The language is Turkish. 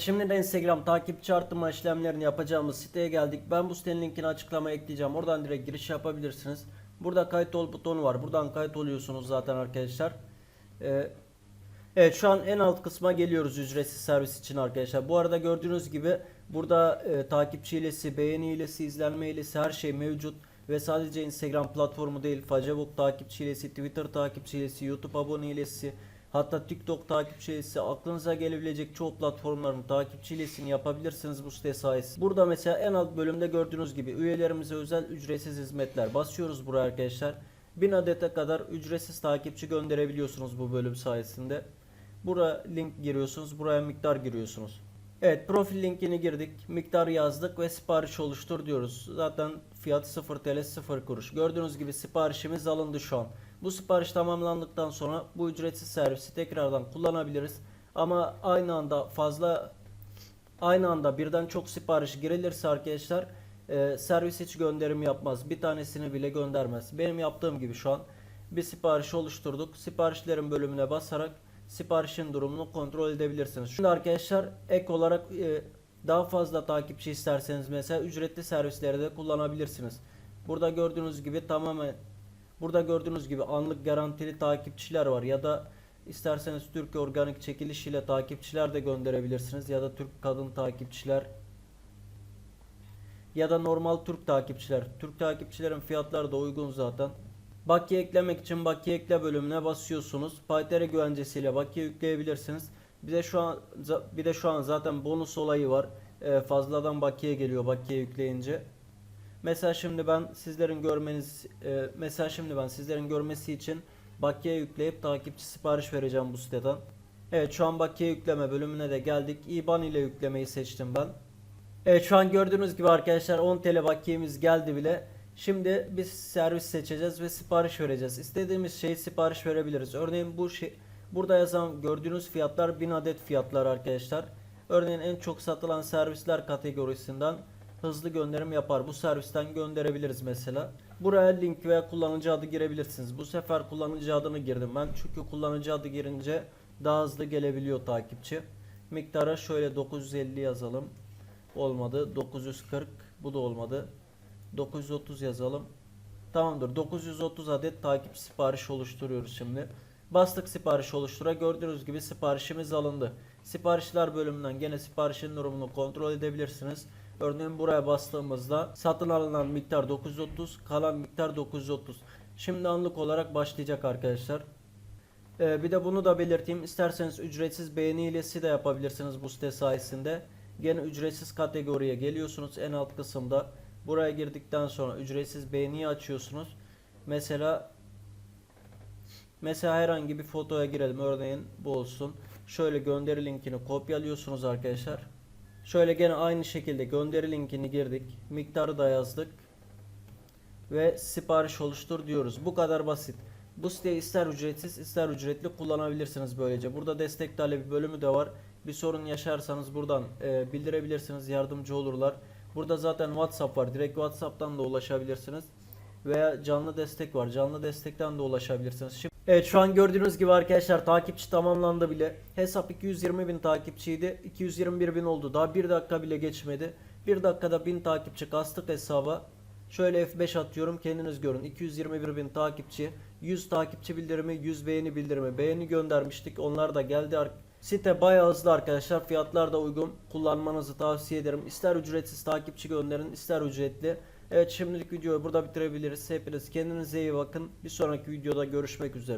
Şimdi de Instagram takipçi arttırma işlemlerini yapacağımız siteye geldik. Ben bu sitenin linkini açıklamaya ekleyeceğim. Oradan direkt giriş yapabilirsiniz. Burada kayıt ol butonu var. Buradan kayıt oluyorsunuz zaten arkadaşlar. Ee, evet şu an en alt kısma geliyoruz ücretsiz servis için arkadaşlar. Bu arada gördüğünüz gibi burada e, takipçi hilesi, beğeni hilesi, izlenme hilesi her şey mevcut. Ve sadece Instagram platformu değil Facebook takipçi hilesi, Twitter takipçi hilesi, YouTube abone hilesi, Hatta TikTok takipçi hilesi, aklınıza gelebilecek çoğu platformların takipçi hilesini yapabilirsiniz bu site sayesinde. Burada mesela en alt bölümde gördüğünüz gibi üyelerimize özel ücretsiz hizmetler. Basıyoruz buraya arkadaşlar. 1000 adete kadar ücretsiz takipçi gönderebiliyorsunuz bu bölüm sayesinde. Buraya link giriyorsunuz, buraya miktar giriyorsunuz. Evet profil linkini girdik, miktar yazdık ve sipariş oluştur diyoruz. Zaten fiyat 0 TL 0 kuruş. Gördüğünüz gibi siparişimiz alındı şu an. Bu sipariş tamamlandıktan sonra bu ücretsiz servisi tekrardan kullanabiliriz. Ama aynı anda fazla aynı anda birden çok sipariş girilirse arkadaşlar e, servis hiç gönderim yapmaz. Bir tanesini bile göndermez. Benim yaptığım gibi şu an bir sipariş oluşturduk. Siparişlerin bölümüne basarak siparişin durumunu kontrol edebilirsiniz. Şimdi arkadaşlar ek olarak e, daha fazla takipçi isterseniz mesela ücretli servisleri de kullanabilirsiniz. Burada gördüğünüz gibi tamamen burada gördüğünüz gibi anlık garantili takipçiler var ya da isterseniz Türk organik çekiliş ile takipçiler de gönderebilirsiniz ya da Türk kadın takipçiler ya da normal Türk takipçiler. Türk takipçilerin fiyatları da uygun zaten. Bakiye eklemek için bakiye ekle bölümüne basıyorsunuz. Paytere güvencesiyle bakiye yükleyebilirsiniz. Bir de şu an bir de şu an zaten bonus olayı var. Ee, fazladan bakiye geliyor bakiye yükleyince. Mesela şimdi ben sizlerin görmeniz e, mesela şimdi ben sizlerin görmesi için bakiye yükleyip takipçi sipariş vereceğim bu siteden. Evet şu an bakiye yükleme bölümüne de geldik. IBAN ile yüklemeyi seçtim ben. Evet şu an gördüğünüz gibi arkadaşlar 10 TL bakiyemiz geldi bile. Şimdi biz servis seçeceğiz ve sipariş vereceğiz. İstediğimiz şeyi sipariş verebiliriz. Örneğin bu şey burada yazan gördüğünüz fiyatlar 1000 adet fiyatlar arkadaşlar. Örneğin en çok satılan servisler kategorisinden hızlı gönderim yapar. Bu servisten gönderebiliriz mesela. Buraya link veya kullanıcı adı girebilirsiniz. Bu sefer kullanıcı adını girdim ben. Çünkü kullanıcı adı girince daha hızlı gelebiliyor takipçi. Miktara şöyle 950 yazalım. Olmadı. 940 bu da olmadı. 930 yazalım. Tamamdır. 930 adet takip sipariş oluşturuyoruz şimdi. Bastık sipariş oluştura. Gördüğünüz gibi siparişimiz alındı. Siparişler bölümünden gene siparişin durumunu kontrol edebilirsiniz. Örneğin buraya bastığımızda satın alınan miktar 930, kalan miktar 930. Şimdi anlık olarak başlayacak arkadaşlar. Ee, bir de bunu da belirteyim. İsterseniz ücretsiz beğeni hilesi de yapabilirsiniz bu site sayesinde. Gene ücretsiz kategoriye geliyorsunuz en alt kısımda. Buraya girdikten sonra ücretsiz beğeniyi açıyorsunuz. Mesela mesela herhangi bir fotoya girelim. Örneğin bu olsun. Şöyle gönderi linkini kopyalıyorsunuz arkadaşlar. Şöyle gene aynı şekilde gönderi linkini girdik. Miktarı da yazdık. Ve sipariş oluştur diyoruz. Bu kadar basit. Bu siteyi ister ücretsiz ister ücretli kullanabilirsiniz böylece. Burada destek talebi bölümü de var. Bir sorun yaşarsanız buradan e, bildirebilirsiniz. Yardımcı olurlar. Burada zaten WhatsApp var. Direkt WhatsApp'tan da ulaşabilirsiniz. Veya canlı destek var. Canlı destekten de ulaşabilirsiniz. Şimdi, evet şu an gördüğünüz gibi arkadaşlar takipçi tamamlandı bile. Hesap 220 bin takipçiydi. 221 bin oldu. Daha bir dakika bile geçmedi. Bir dakikada 1000 takipçi kastık hesaba. Şöyle F5 atıyorum kendiniz görün. 221 bin takipçi. 100 takipçi bildirimi, 100 beğeni bildirimi. Beğeni göndermiştik. Onlar da geldi. Site bayağı hızlı arkadaşlar. Fiyatlar da uygun. Kullanmanızı tavsiye ederim. İster ücretsiz takipçi gönderin, ister ücretli. Evet şimdilik videoyu burada bitirebiliriz. Hepiniz kendinize iyi bakın. Bir sonraki videoda görüşmek üzere.